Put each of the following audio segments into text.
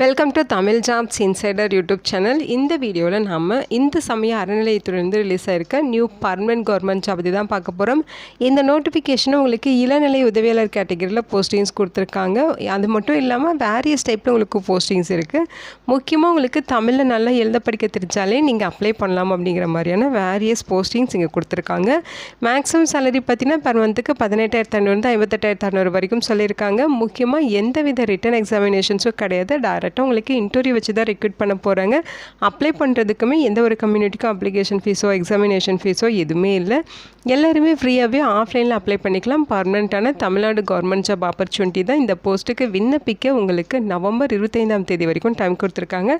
Welcome to Tamil jobs insider YouTube channel இந்த வீடியோவில் நம்ம இந்த சமய அறநிலையத்துலேருந்து ரிலீஸ் ஆயிருக்க நியூ பர்மனன்ட் கவர்மெண்ட் ஜாப் பற்றி தான் பார்க்க போகிறோம் இந்த நோட்டிஃபிகேஷனும் உங்களுக்கு இளநிலை உதவியாளர் கேட்டகரியில் போஸ்டிங்ஸ் கொடுத்துருக்காங்க. அது மட்டும் இல்லாமல் வேரியஸ் டைப்பில் உங்களுக்கு போஸ்டிங்ஸ் இருக்குது முக்கியமாக உங்களுக்கு தமிழில் நல்லா எழுத படிக்க தெரிஞ்சாலே நீங்கள் அப்ளை பண்ணலாம் அப்படிங்கிற மாதிரியான வேரியஸ் போஸ்டிங்ஸ் இங்கே கொடுத்துருக்காங்க. மேக்ஸிமம் சேலரி பார்த்தீங்கன்னா பர் மந்த்துக்கு பதினெட்டாயிரத்து ஐநூறு ஐம்பத்தெட்டாயிரத்து ஐநூறு வரைக்கும் சொல்லியிருக்காங்க. முக்கியமாக எந்தவித ரிட்டன் எக்ஸாமினேஷன்ஸும் கிடையாது. டேரெக்டாக உங்களுக்கு இன்டர்வியூ வச்சு தான் ரெக்ரூட் பண்ண போகிறாங்க அப்ளை பண்ணுறதுக்குமே எந்த ஒரு கம்யூனிட்டிக்கும் அப்ளிகேஷன் ஃபீஸோ எக்ஸாமினேஷன் ஃபீஸோ எதுவுமே இல்லை. எல்லாருமே ஃப்ரீயாகவே ஆஃப்லைனில் அப்ளை பண்ணிக்கலாம். பர்மனெண்ட்டான தமிழ்நாடு கவர்மெண்ட் ஜாப் ஆப்பர்ச்சுனிட்டி தான் இந்த போஸ்ட்டுக்கு விண்ணப்பிக்க உங்களுக்கு நவம்பர் இருபத்தைந்தாம் தேதி வரைக்கும் டைம் கொடுத்துருக்காங்க.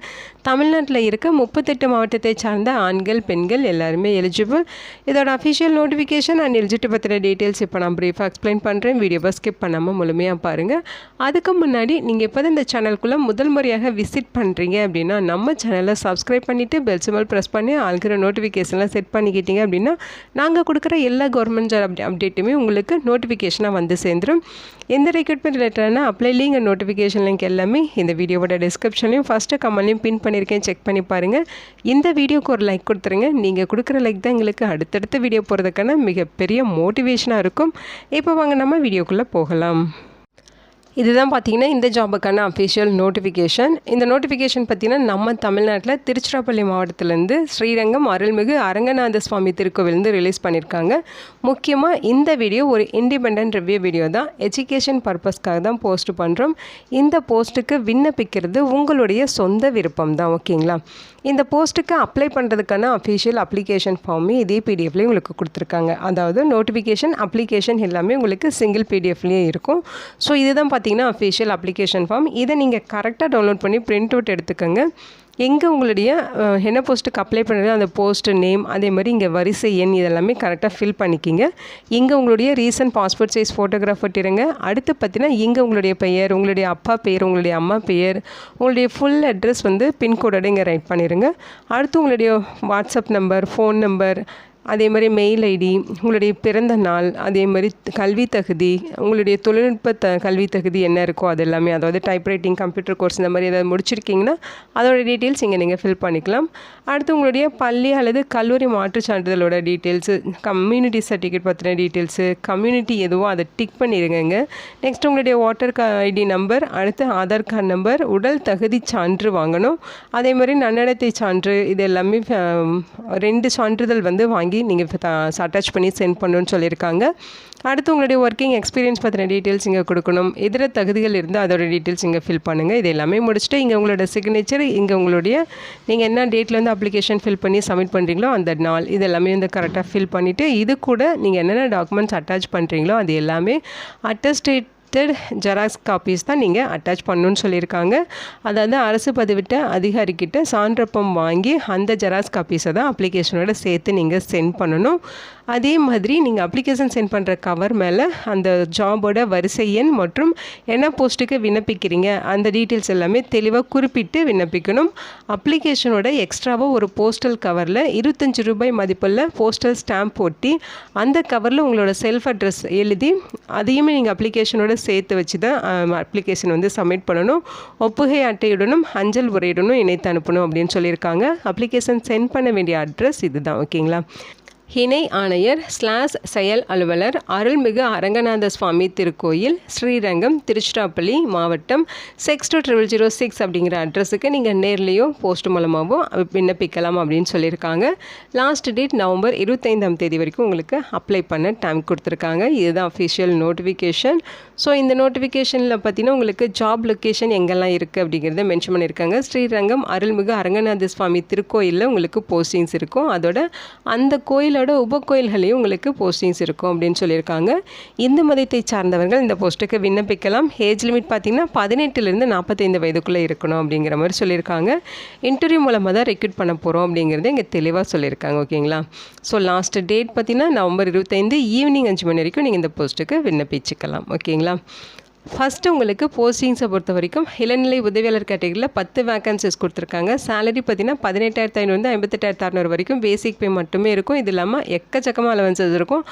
தமிழ்நாட்டில் இருக்க முப்பத்தெட்டு மாவட்டத்தை சார்ந்த ஆண்கள் பெண்கள் எல்லாருமே எலிஜிபிள் இதோட அஃபிஷியல் நோட்டிஃபிகேஷன் அண்ட் எலிஜிட்டு பற்றின டீட்டெயில்ஸ் இப்போ நான் ப்ரீஃபாக எக்ஸ்பிளைன் பண்ணுறேன் வீடியோவை ஸ்கிப் பண்ணாமல் முழுமையாக பாருங்கள் அதுக்கு முன்னாடி நீங்கள் இப்போ இந்த சேனலுக்குள்ளே முதல் முறையாக விசிட் பண்ணுறீங்க அப்படின்னா நம்ம சேனலை சப்ஸ்கிரைப் பண்ணிவிட்டு பெல் சிம்பல் ப்ரெஸ் பண்ணி ஆளுக்கிற நோட்டிஃபிகேஷன்லாம் செட் பண்ணிக்கிட்டீங்க அப்படின்னா நாங்கள் கொடுக்குற எல்லா கவர்மெண்ட் ஜாப் அப்டே அப்டேட்டுமே உங்களுக்கு நோட்டிஃபிகேஷனாக வந்து சேர்ந்துடும் எந்த ரெக்ரூட்மெண்ட் ரிலேட்டடான அப்ளை லிங்க் நோட்டிஃபிகேஷன் லிங்க் எல்லாமே இந்த வீடியோவோட டிஸ்கிரிப்ஷன்லையும் ஃபஸ்ட்டு கமெண்ட்லையும் பின் பண்ணியிருக்கேன் செக் பண்ணி பாருங்கள் இந்த வீடியோக்கு ஒரு லைக் கொடுத்துருங்க. நீங்கள் கொடுக்குற லைக் தான் எங்களுக்கு அடுத்தடுத்த வீடியோ போகிறதுக்கான மிகப்பெரிய மோட்டிவேஷனாக இருக்கும். இப்போ வாங்க நம்ம வீடியோக்குள்ளே போகலாம். இதுதான் பார்த்தீங்கன்னா இந்த ஜாபுக்கான அஃபிஷியல் நோட்டிஃபிகேஷன் இந்த நோட்டிஃபிகேஷன் பார்த்தீங்கன்னா நம்ம தமிழ்நாட்டில் திருச்சிராப்பள்ளி மாவட்டத்திலேருந்து ஸ்ரீரங்கம் அருள்மிகு அரங்கநாத சுவாமி திருக்கோவிலேருந்து ரிலீஸ் பண்ணியிருக்காங்க முக்கியமாக இந்த வீடியோ ஒரு இண்டிபெண்ட் ரிவ்யூ வீடியோ தான். எஜுகேஷன் பர்பஸ்க்காக தான் போஸ்ட் பண்ணுறோம் இந்த போஸ்ட்டுக்கு விண்ணப்பிக்கிறது உங்களுடைய சொந்த விருப்பம் தான் ஓகேங்களா? இந்த போஸ்ட்டுக்கு அப்ளை பண்ணுறதுக்கான அஃபிஷியல் அப்ளிகேஷன் ஃபார்மே இதே பிடிஎஃப்லேயும் உங்களுக்கு கொடுத்துருக்காங்க. அதாவது நோட்டிஃபிகேஷன் அப்ளிகேஷன் எல்லாமே உங்களுக்கு சிங்கிள் பிடிஎஃப்லேயே இருக்கும். ஸோ இதுதான் பார்த்தீங்கன்னா அஃபிஷியல் அப்ளிகேஷன் ஃபார்ம் இதை நீங்கள் கரெக்டாக டவுன்லோட் பண்ணி பிரிண்ட் அவுட் எடுத்துக்கோங்க. எங்கே உங்களுடைய என்ன போஸ்ட்டுக்கு அப்ளை பண்ணுறது அந்த போஸ்ட்டு நேம் அதே மாதிரி இங்கே வரிசை எண் இதெல்லாமே கரெக்டாக ஃபில் பண்ணிக்கிங்க. இங்கே உங்களுடைய ரீசன்ட் பாஸ்போர்ட் சைஸ் ஃபோட்டோகிராஃப் ஒட்டிடுங்க அடுத்து பார்த்தீங்கன்னா இங்கே உங்களுடைய பெயர் உங்களுடைய அப்பா பெயர் உங்களுடைய அம்மா பெயர் உங்களுடைய ஃபுல் அட்ரஸ் வந்து பின்கோடோட இங்கே ரைட் பண்ணிடுங்க அடுத்து உங்களுடைய வாட்ஸ்அப் நம்பர் ஃபோன் நம்பர் அதே மாதிரி மெயில் ஐடி உங்களுடைய பிறந்த நாள் அதே மாதிரி கல்வி தகுதி உங்களுடைய தொழில்நுட்ப த கல்வி தகுதி என்ன இருக்கோ அது எல்லாமே அதாவது டைப்ரைட்டிங் கம்ப்யூட்டர் கோர்ஸ் இந்த மாதிரி ஏதாவது முடிச்சிருக்கீங்கன்னா அதோட டீட்டெயில்ஸ் இங்கே நீங்கள் ஃபில் பண்ணிக்கலாம். அடுத்து உங்களுடைய பள்ளி அல்லது கல்லூரி மாற்றுச் சான்றிதழோட டீட்டெயில்ஸு கம்யூனிட்டி சர்டிஃபிகேட் பற்றின டீட்டெயில்ஸு கம்யூனிட்டி எதுவோ அதை டிக் பண்ணிடுங்க நெக்ஸ்ட் உங்களுடைய வாட்டர் ஐடி நம்பர் அடுத்து ஆதார் கார்டு நம்பர் உடல் தகுதி சான்று வாங்கணும். அதே மாதிரி நன்னடத்தை சான்று இது எல்லாமே ரெண்டு சான்றிதழ் வந்து வாங்கி நீங்கள் அட்டாச் பண்ணி சென்ட் பண்ணணும்னு சொல்லியிருக்காங்க. அடுத்து உங்களுடைய ஒர்க்கிங் எக்ஸ்பீரியன்ஸ் பற்றின டீட்டெயில்ஸ் இங்கே கொடுக்கணும். இதர தகுதிகள் இருந்தால் அதோட டீட்டெயில்ஸ் இங்கே ஃபில் பண்ணுங்கள் இது எல்லாமே முடிச்சுட்டு இங்கே உங்களோட சிக்னேச்சர் இங்கே உங்களுடைய நீங்கள் என்ன டேட்டில் வந்து அப்ளிகேஷன் ஃபில் பண்ணி சப்மிட் பண்ணுறீங்களோ அந்த நாள் இது எல்லாமே வந்து கரெக்டாக ஃபில் பண்ணிவிட்டு இது கூட நீங்கள் என்னென்ன டாக்குமெண்ட்ஸ் அட்டாச் பண்ணுறீங்களோ அது எல்லாமே அட்டஸ்டேட் ஜெராக்ஸ் காப்பீஸ் தான் நீங்கள் அட்டாச் பண்ணணும்னு சொல்லியிருக்காங்க. அதாவது அரசு பதிவிட்ட அதிகாரிக்கிட்ட சான்றப்பம் வாங்கி அந்த ஜெராக்ஸ் காப்பீஸை தான் அப்ளிகேஷனோட சேர்த்து நீங்கள் சென்ட் பண்ணணும். அதே மாதிரி நீங்கள் அப்ளிகேஷன் சென்ட் பண்ணுற கவர் மேலே அந்த ஜாபோட வரிசை எண் மற்றும் என்ன போஸ்ட்டுக்கு விண்ணப்பிக்கிறீங்க அந்த டீட்டெயில்ஸ் எல்லாமே தெளிவாக குறிப்பிட்டு விண்ணப்பிக்கணும். அப்ளிகேஷனோட எக்ஸ்ட்ராவாக ஒரு போஸ்டல் கவரில் இருபத்தஞ்சி ரூபாய் மதிப்புள்ள போஸ்டல் ஸ்டாம்ப் ஒட்டி அந்த கவரில் உங்களோட செல்ஃப் அட்ரஸ் எழுதி அதையுமே நீங்கள் அப்ளிகேஷனோட சேர்த்து வச்சு தான் அப்ளிகேஷன் வந்து சப்மிட் பண்ணணும். ஒப்புகை அட்டையுடனும் அஞ்சல் உரையுடனும் இணைத்து அனுப்பணும் அப்படின்னு சொல்லியிருக்காங்க. அப்ளிகேஷன் சென்ட் பண்ண வேண்டிய அட்ரஸ் இதுதான் ஓகேங்களா இணை ஆணையர் ஸ்லாஸ் செயல் அலுவலர் அருள்மிகு அரங்கநாத சுவாமி திருக்கோயில் ஸ்ரீரங்கம் திருச்சிராப்பள்ளி மாவட்டம் six two triple zero six அப்படிங்கிற அட்ரஸுக்கு நீங்கள் நேர்லேயோ போஸ்ட் மூலமாகவோ விண்ணப்பிக்கலாம் அப்படின்னு சொல்லியிருக்காங்க. லாஸ்ட் டேட் நவம்பர் இருபத்தைந்தாம் தேதி வரைக்கும் உங்களுக்கு அப்ளை பண்ண டைம் கொடுத்துருக்காங்க. இதுதான் அஃபிஷியல் நோட்டிஃபிகேஷன் ஸோ இந்த நோட்டிஃபிகேஷனில் பார்த்தீங்கன்னா உங்களுக்கு ஜாப் லொக்கேஷன் எங்கெல்லாம் இருக்குது அப்படிங்கிறத மென்ஷன் பண்ணியிருக்காங்க. ஸ்ரீரங்கம் அருள்மிகு அரங்கநாத சுவாமி திருக்கோயிலில் உங்களுக்கு போஸ்டிங்ஸ் இருக்கும். அதோட அந்த கோயிலோட உபகோயில்களையும் உங்களுக்கு போஸ்டிங்ஸ் இருக்கும் அப்படின்னு சொல்லியிருக்காங்க. இந்து மதத்தை சார்ந்தவர்கள் இந்த போஸ்ட்டுக்கு விண்ணப்பிக்கலாம். ஏஜ் லிமிட் பார்த்தீங்கன்னா பதினெட்டுலேருந்து நாற்பத்தைந்து வயதுக்குள்ளே இருக்கணும் அப்படிங்கிற மாதிரி சொல்லியிருக்காங்க. இன்டர்வியூ மூலமாக தான் ரெக்ரூட் பண்ண போகிறோம் அப்படிங்கிறது இங்கே தெளிவாக சொல்லியிருக்காங்க ஓகேங்களா? ஸோ லாஸ்ட் டேட் பார்த்தீங்கன்னா நவம்பர் இருபத்தைந்து ஈவினிங் அஞ்சு மணி வரைக்கும் நீங்கள் இந்த போஸ்ட்டுக்கு விண்ணப்பிச்சுக்கலாம் ஓகேங்களா? ஃபஸ்ட்டு உங்களுக்கு போஸ்டிங்ஸை பொறுத்த வரைக்கும் இளநிலை உதவியாளர் கேட்டகரியில் பத்து வேக்கன்சிஸ் கொடுத்துருக்காங்க. சேலரி பார்த்தீங்கன்னா பதினெட்டாயிரத்து ஐநூறு ஐம்பத்தெட்டாயிரத்து அறநூறு வரைக்கும் பேசிக் பே மட்டுமே இருக்கும். இது இல்லாமல் எக்கச்சக்கமாக அலவன்சஸ் இருக்கும்.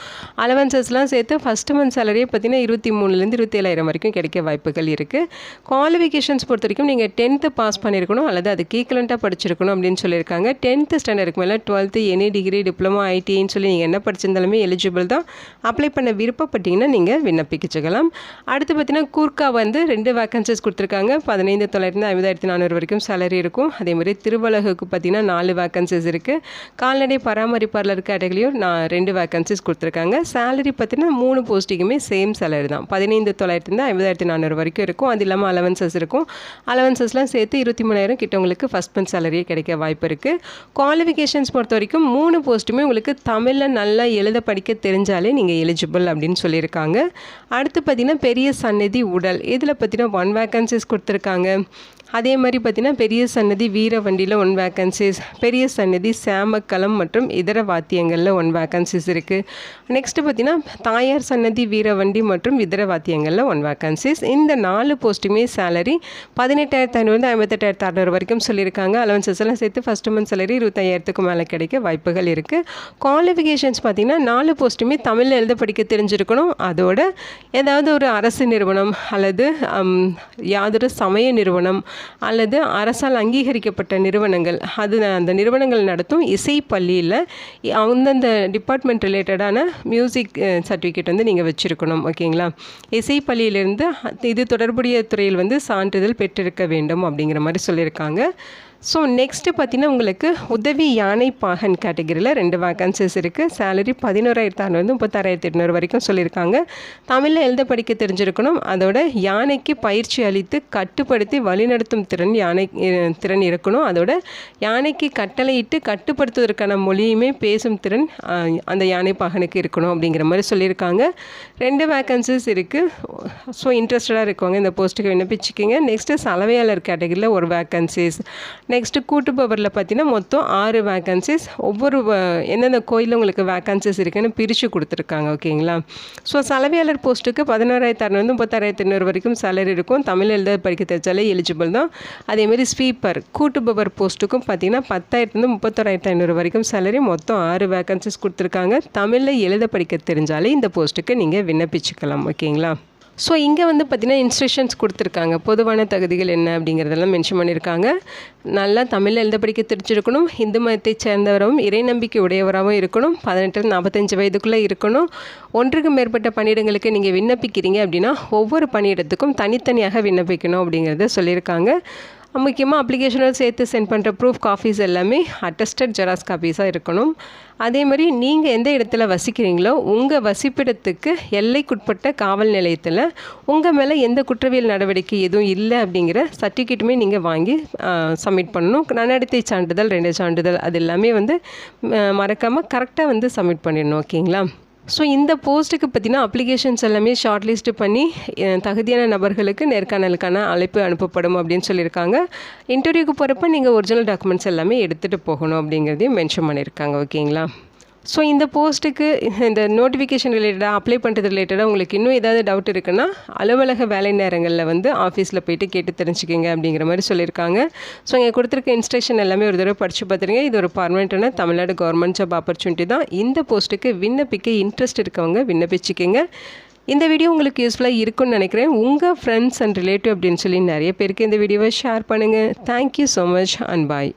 அலவன்சஸ்லாம் சேர்த்து ஃபஸ்ட்டு மந்த் சேலரியே பார்த்தீங்கன்னா இருபத்தி மூணுலேருந்து இருபத்தேழாயிரம் வரைக்கும் கிடைக்க வாய்ப்புகள் இருக்குது குவாலிஃபிகேஷன்ஸ் பொறுத்த வரைக்கும் நீங்கள் டென்த்து பாஸ் பண்ணியிருக்கணும் அல்லது அதுக்கு ஈக்குவலண்ட்டாக படிச்சிருக்கணும் அப்படின்னு சொல்லியிருக்காங்க. டென்த்து ஸ்டாண்டர்டுக்கு மேலே டுவெல்த்து எனி டிகிரி டிப்ளமோ ஐடின்னு சொல்லி நீங்கள் என்ன படிச்சிருந்தாலுமே எலிஜிபிள் தான். அப்ளை பண்ண விருப்பப்பட்டீங்கன்னா நீங்கள் விண்ணப்பிச்சுக்கலாம். அடுத்து பார்த்தீங்கன்னா கூர்க்கா வந்து ரெண்டு வேக்கன்சிஸ் கொடுத்துருக்காங்க. பதினைந்து தொள்ளாயிரத்து ஐம்பதாயிரத்தி நானூறு வரைக்கும் சேலரி இருக்கும். அதே மாதிரி திருவலகுக்கு பார்த்தீங்கன்னா நாலு வேக்கன்சிஸ் இருக்குது கால்நடை பராமரிப்பாளர் கேட்டகரியும் நான் ரெண்டு வேக்கன்சிஸ் கொடுத்துருக்காங்க. சேலரி பார்த்தீங்கன்னா மூணு போஸ்டிங்குமே சேம் சேலரி தான். பதினைந்து தொள்ளாயிரத்துலேருந்து ஐம்பதாயிரத்தி நானூறு வரைக்கும் இருக்கும். அது இல்லாமல் அலவன்சஸ் இருக்கும். அலவன்சஸ்லாம் சேர்த்து இருபத்தி மூணாயிரம் கிட்ட உங்களுக்கு ஃபஸ்ட் மந்த் சேலரியே கிடைக்க வாய்ப்பு இருக்குது குவாலிஃபிகேஷன்ஸ் பொறுத்த வரைக்கும் மூணு போஸ்ட்டுமே உங்களுக்கு தமிழில் நல்லா எழுத படிக்க தெரிஞ்சாலே நீங்கள் எலிஜிபிள் அப்படின்னு சொல்லியிருக்காங்க. அடுத்து பார்த்தீங்கன்னா பெரிய சன்னதி உடல். இதில் பார்த்தீங்கன்னா ஒன் வேக்கன்சிஸ் கொடுத்துருக்காங்க. அதே மாதிரி பார்த்தீங்கன்னா பெரிய சன்னதி வீரவண்டியில் ஒன் வேக்கன்சிஸ் பெரிய சன்னதி சேமக்கலம் மற்றும் இதர வாத்தியங்களில் ஒன் வேக்கன்சிஸ் இருக்குது நெக்ஸ்ட்டு பார்த்தீங்கன்னா தாயார் சன்னதி வீரவண்டி மற்றும் இதர வாத்தியங்களில் ஒன் வேக்கன்சிஸ் இந்த நாலு போஸ்ட்டுமே சேலரி பதினெட்டாயிரத்து ஐநூறு ஐம்பத்தெட்டாயிரத்து அறநூறு வரைக்கும் சொல்லியிருக்காங்க. அலவன்சஸ் எல்லாம் சேர்த்து ஃபஸ்ட்டு மந்த் சேலரி இருபத்தாயிரத்துக்கு மேலே கிடைக்க வாய்ப்புகள் இருக்குது குவாலிஃபிகேஷன்ஸ் பார்த்திங்கன்னா நாலு போஸ்ட்டுமே தமிழில் எழுத படிக்க தெரிஞ்சிருக்கணும். அதோட ஏதாவது ஒரு அரசு நிறுவனம் அல்லது யாதொரு சமய நிறுவனம் அல்லது அரசால் அங்கீகரிக்கப்பட்ட நிறுவனங்கள். அது அந்த நிறுவனங்கள் நடத்தும் இசை பள்ளியில் அந்தந்த டிபார்ட்மெண்ட் ரிலேட்டடான மியூசிக் சர்டிஃபிகேட் வந்து நீங்கள் வச்சுருக்கணும் ஓகேங்களா? இசை பள்ளியிலேருந்து இது தொடர்புடைய துறையில் வந்து சான்றிதழ் பெற்றிருக்க வேண்டும் அப்படிங்கிற மாதிரி சொல்லியிருக்காங்க. ஸோ நெக்ஸ்ட்டு பார்த்தீங்கன்னா உங்களுக்கு உதவி யானை பாகன் கேட்டகரியில் ரெண்டு வேக்கன்சிஸ் இருக்குது சேலரி பதினோராயிரத்து அறநூறு முப்பத்தாறாயிரத்து எட்நூறு வரைக்கும் சொல்லியிருக்காங்க. தமிழில் எழுத படிக்க தெரிஞ்சிருக்கணும். அதோட யானைக்கு பயிற்சி அளித்து கட்டுப்படுத்தி வழிநடத்தும் திறன் யானை திறன் இருக்கணும். அதோட யானைக்கு கட்டளையிட்டு கட்டுப்படுத்துவதற்கான மொழியுமே பேசும் திறன் அந்த யானை பாகனுக்கு இருக்கணும் அப்படிங்கிற மாதிரி சொல்லியிருக்காங்க. ரெண்டு வேக்கன்சிஸ் இருக்குது ஸோ இன்ட்ரெஸ்டடாக இருக்கவங்க இந்த போஸ்ட்டுக்கு விண்ணப்பிச்சிக்கிங்க. நெக்ஸ்ட்டு சலவையாளர் கேட்டகரியில் ஒரு வேக்கன்சிஸ் நெக்ஸ்ட்டு கூட்டு பவரில் பார்த்தீங்கன்னா மொத்தம் ஆறு வேக்கன்சிஸ் ஒவ்வொரு எந்தெந்த கோயிலில் உங்களுக்கு வேக்கன்சிஸ் இருக்குன்னு பிரித்து கொடுத்துருக்காங்க ஓகேங்களா? ஸோ சலவையாளர் போஸ்ட்டுக்கு பதினோராயிரத்து அறநூறு முப்பத்தாறாயிரத்து ஐநூறு வரைக்கும் சேலரி இருக்கும். தமிழ் எழுத படிக்க தெரிஞ்சாலே எலிஜிபிள் தான். அதேமாதிரி ஸ்வீப்பர் கூட்டு பவர் போஸ்ட்டுக்கும் பார்த்தீங்கன்னா பத்தாயிரத்துலேருந்து முப்பத்தோராயிரத்து ஐநூறு வரைக்கும் சேலரி மொத்தம் ஆறு வேக்கன்சிஸ் கொடுத்துருக்காங்க. தமிழில் எழுத படிக்க தெரிஞ்சாலே இந்த போஸ்ட்டுக்கு நீங்கள் விண்ணப்பிச்சுக்கலாம் ஓகேங்களா? ஸோ இங்கே வந்து பார்த்திங்கன்னா இன்ஸ்ட்ரக்ஷன்ஸ் கொடுத்துருக்காங்க. பொதுவான தகுதிகள் என்ன அப்படிங்கிறதெல்லாம் மென்ஷன் பண்ணியிருக்காங்க. நல்லா தமிழில் எழுத படிக்க தெரிஞ்சிருக்கணும். இந்து மதத்தை சேர்ந்தவரும் இறை நம்பிக்கை உடையவராகவும் இருக்கணும். பதினெட்டு நாற்பத்தஞ்சு வயதுக்குள்ளே இருக்கணும். ஒன்றுக்கு மேற்பட்ட பணியிடங்களுக்கு நீங்கள் விண்ணப்பிக்கிறீங்க அப்படின்னா ஒவ்வொரு பணியிடத்துக்கும் தனித்தனியாக விண்ணப்பிக்கணும் அப்படிங்கிறத சொல்லியிருக்காங்க. முக்கியமாக அப்ளிகேஷனில் சேர்த்து சென்ட் பண்ணுற ப்ரூஃப் காஃபீஸ் எல்லாமே அட்டஸ்டட் ஜெராக்ஸ் காப்பீஸாக இருக்கணும். அதே மாதிரி நீங்கள் எந்த இடத்துல வசிக்கிறீங்களோ உங்கள் வசிப்பிடத்துக்கு எல்லைக்குட்பட்ட காவல் நிலையத்தில் உங்கள் மேலே எந்த குற்றவியல் நடவடிக்கை எதுவும் இல்லை அப்படிங்கிற சர்டிஃபிகேட்டுமே நீங்கள் வாங்கி சப்மிட் பண்ணணும். நன்னடத்தை சான்றிதழ் ரெண்டு சான்றிதழ் அது எல்லாமே வந்து மறக்காமல் கரெக்டாக வந்து சப்மிட் பண்ணிடணும் ஓகேங்களா ஸோ இந்த போஸ்ட்டுக்கு பார்த்தீங்கன்னா அப்ளிகேஷன்ஸ் எல்லாமே ஷார்ட் லிஸ்ட்டு பண்ணி தகுதியான நபர்களுக்கு நேர்காணலுக்கான அழைப்பு அனுப்பப்படும் அப்படின்னு சொல்லியிருக்காங்க. இன்டர்வியூக்கு போகிறப்ப நீங்கள் ஒரிஜினல் டாக்குமெண்ட்ஸ் எல்லாமே எடுத்துகிட்டு போகணும் அப்படிங்கிறதையும் மென்ஷன் பண்ணியிருக்காங்க ஓகேங்களா ஸோ இந்த போஸ்ட்டுக்கு இந்த நோட்டிஃபிகேஷன் ரிலேட்டடாக அப்ளை பண்ணுறது ரிலேட்டடாக உங்களுக்கு இன்னும் ஏதாவது டவுட் இருக்குன்னா அலுவலக வேலை நேரங்களில் வந்து ஆஃபீஸில் போயிட்டு கேட்டு தெரிஞ்சுக்கிங்க அப்படிங்கிற மாதிரி சொல்லியிருக்காங்க. ஸோ இங்கே கொடுத்துருக்க இன்ஸ்ட்ரக்ஷன் எல்லாமே ஒரு தடவை படித்து பார்த்துருங்க. இது ஒரு பர்மனெண்ட்டான தமிழ்நாடு கவர்மெண்ட் ஜாப் ஆப்பர்ச்சுனிட்டி தான். இந்த போஸ்ட்டுக்கு விண்ணப்பிக்க இன்ட்ரெஸ்ட் இருக்கவங்க விண்ணப்பிச்சுக்கிங்க. இந்த வீடியோ உங்களுக்கு யூஸ்ஃபுல்லாக இருக்கும்னு நினைக்கிறேன். உங்கள் ஃப்ரெண்ட்ஸ் அண்ட் ரிலேட்டிவ் அப்படின்னு சொல்லி நிறைய பேருக்கு இந்த வீடியோவை ஷேர் பண்ணுங்கள் thank you so much and bye